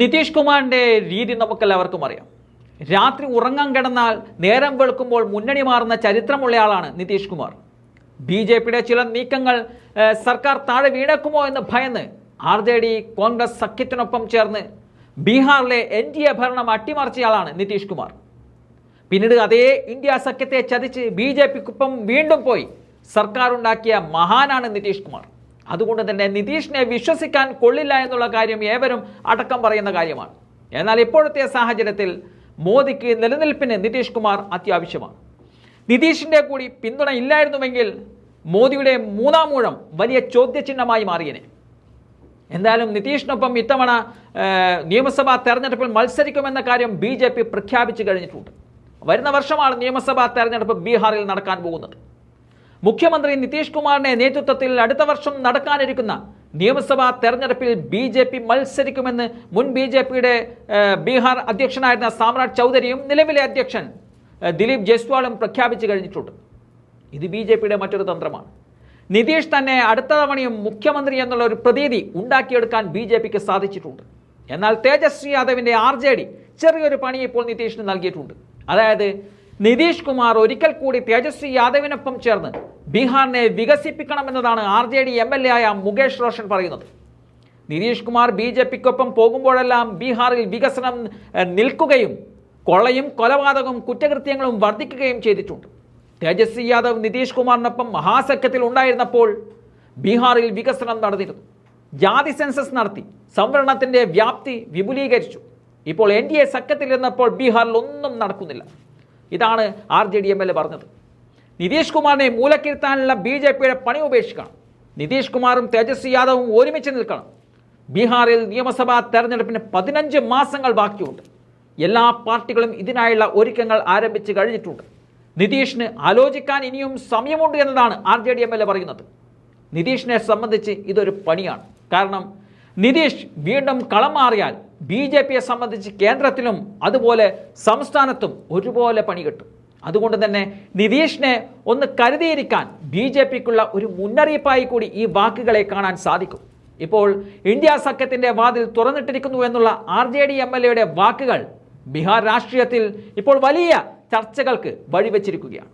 നിതീഷ് കുമാറിന്റെ രീതി നമുക്കെല്ലാവർക്കും അറിയാം. രാത്രി ഉറങ്ങാൻ കിടന്നാൽ നേരം വെളുക്കുമ്പോൾ മുന്നണി മാറുന്ന ചരിത്രമുള്ളയാളാണ് നിതീഷ് കുമാർ. ബി ജെ പിയുടെ ചില നീക്കങ്ങൾ സർക്കാർ താഴെ വീണേക്കുമോ എന്ന് ഭയന്ന് ആർ ജെ ഡി കോൺഗ്രസ് സഖ്യത്തിനൊപ്പം ചേർന്ന് ബീഹാറിലെ എൻ ഡി എ ഭരണം അട്ടിമറിച്ചയാളാണ് നിതീഷ് കുമാർ. പിന്നീട് അതേ ഇന്ത്യ സഖ്യത്തെ ചതിച്ച് ബി ജെ പിക്കൊപ്പം വീണ്ടും പോയി സർക്കാർ ഉണ്ടാക്കിയ മഹാനാണ് നിതീഷ് കുമാർ. അതുകൊണ്ട് തന്നെ നിതീഷിനെ വിശ്വസിക്കാൻ കൊള്ളില്ല എന്നുള്ള കാര്യം ഏവരും അടക്കം പറയുന്ന കാര്യമാണ്. എന്നാൽ ഇപ്പോഴത്തെ സാഹചര്യത്തിൽ മോദിക്ക് നിലനിൽപ്പിന് നിതീഷ് കുമാർ അത്യാവശ്യമാണ്. നിതീഷിന്റെ കൂടി പിന്തുണ ഇല്ലായിരുന്നുവെങ്കിൽ മോദിയുടെ മൂന്നാം മൂഴം വലിയ ചോദ്യചിഹ്നമായി മാറിയനെ. എന്തായാലും നിതീഷിനൊപ്പം ഇത്തവണ നിയമസഭാ തെരഞ്ഞെടുപ്പിൽ മത്സരിക്കുമെന്ന കാര്യം ബി പ്രഖ്യാപിച്ചു കഴിഞ്ഞിട്ടുണ്ട്. വരുന്ന വർഷമാണ് നിയമസഭാ തെരഞ്ഞെടുപ്പ് ബീഹാറിൽ നടക്കാൻ പോകുന്നത്. മുഖ്യമന്ത്രി നിതീഷ് കുമാറിന്റെ നേതൃത്വത്തിൽ അടുത്ത വർഷം നടക്കാനിരിക്കുന്ന നിയമസഭാ തെരഞ്ഞെടുപ്പിൽ ബി ജെ പി മത്സരിക്കുമെന്ന് മുൻ ബി ജെ പിയുടെ ബീഹാർ അധ്യക്ഷനായിരുന്ന സാമ്രാട് ചൗധരിയും നിലവിലെ അധ്യക്ഷൻ ദിലീപ് ജയ്സ്വാളും പ്രഖ്യാപിച്ചു കഴിഞ്ഞിട്ടുണ്ട്. ഇത് ബി ജെ പിയുടെ മറ്റൊരു തന്ത്രമാണ്. നിതീഷ് തന്നെ അടുത്ത തവണയും മുഖ്യമന്ത്രി എന്നുള്ള ഒരു പ്രതീതി ഉണ്ടാക്കിയെടുക്കാൻ ബി ജെ പിക്ക് സാധിച്ചിട്ടുണ്ട്. എന്നാൽ തേജസ്വി യാദവിന്റെ ആർ ജെ ഡി ചെറിയൊരു പണി ഇപ്പോൾ നിതീഷിന് നൽകിയിട്ടുണ്ട്. അതായത് നിതീഷ് കുമാർ ഒരിക്കൽ കൂടി തേജസ്വി യാദവിനൊപ്പം ചേർന്ന് ബീഹാറിനെ വികസിപ്പിക്കണമെന്നതാണ് R J D M L A ആയ മുകേഷ് റോഷൻ പറയുന്നത്. നിതീഷ് കുമാർ ബി ജെ പിക്കൊപ്പം പോകുമ്പോഴെല്ലാം ബീഹാറിൽ വികസനം നിൽക്കുകയും കൊള്ളയും കൊലപാതകവും കുറ്റകൃത്യങ്ങളും വർദ്ധിക്കുകയും ചെയ്തിട്ടുണ്ട്. തേജസ്വി യാദവ് നിതീഷ് കുമാറിനൊപ്പം മഹാസഖ്യത്തിൽ ഉണ്ടായിരുന്നപ്പോൾ ബീഹാറിൽ വികസനം നടന്നിരുന്നു. ജാതി സെൻസസ് നടത്തി സംവരണത്തിന്റെ വ്യാപ്തി വിപുലീകരിച്ചു. ഇപ്പോൾ എൻ ഡി എ സഖ്യത്തിൽ ഇരുന്നപ്പോൾ ബീഹാറിൽ ഒന്നും നടക്കുന്നില്ല. ഇതാണ് R J D M L A പറഞ്ഞത്. നിതീഷ് കുമാറിനെ മൂലക്കിരുത്താനുള്ള ബി ജെ പിയുടെ പണി ഉപേക്ഷിക്കണം. നിതീഷ് കുമാറും തേജസ്വി യാദവും ഒരുമിച്ച് നിൽക്കണം. ബീഹാറിൽ നിയമസഭാ തെരഞ്ഞെടുപ്പിന് പതിനഞ്ച് മാസങ്ങൾ ബാക്കിയുണ്ട്. എല്ലാ പാർട്ടികളും ഇതിനായുള്ള ഒരുക്കങ്ങൾ ആരംഭിച്ച് കഴിഞ്ഞിട്ടുണ്ട്. നിതീഷിന് ആലോചിക്കാൻ ഇനിയും സമയമുണ്ട് എന്നതാണ് R J D M L A പറയുന്നത്. നിതീഷിനെ സംബന്ധിച്ച് ഇതൊരു പണിയാണ്. കാരണം നിതീഷ് വീണ്ടും കളം മാറിയാൽ ബി ജെ പിയെ സംബന്ധിച്ച് കേന്ദ്രത്തിലും അതുപോലെ സംസ്ഥാനത്തും ഒരുപോലെ പണി കിട്ടും. അതുകൊണ്ട് തന്നെ നിതീഷിനെ ഒന്ന് കരുതിയിരിക്കാൻ ബി ജെ പിക്കുള്ള ഒരു മുന്നറിയിപ്പായി കൂടി ഈ വാക്കുകളെ കാണാൻ സാധിക്കും. ഇപ്പോൾ ഇന്ത്യ സഖ്യത്തിന്റെ വാതിൽ തുറന്നിട്ടിരിക്കുന്നു എന്നുള്ള R J D M L എയുടെ വാക്കുകൾ ബീഹാർ രാഷ്ട്രീയത്തിൽ ഇപ്പോൾ വലിയ ചർച്ചകൾക്ക് വഴിവെച്ചിരിക്കുകയാണ്.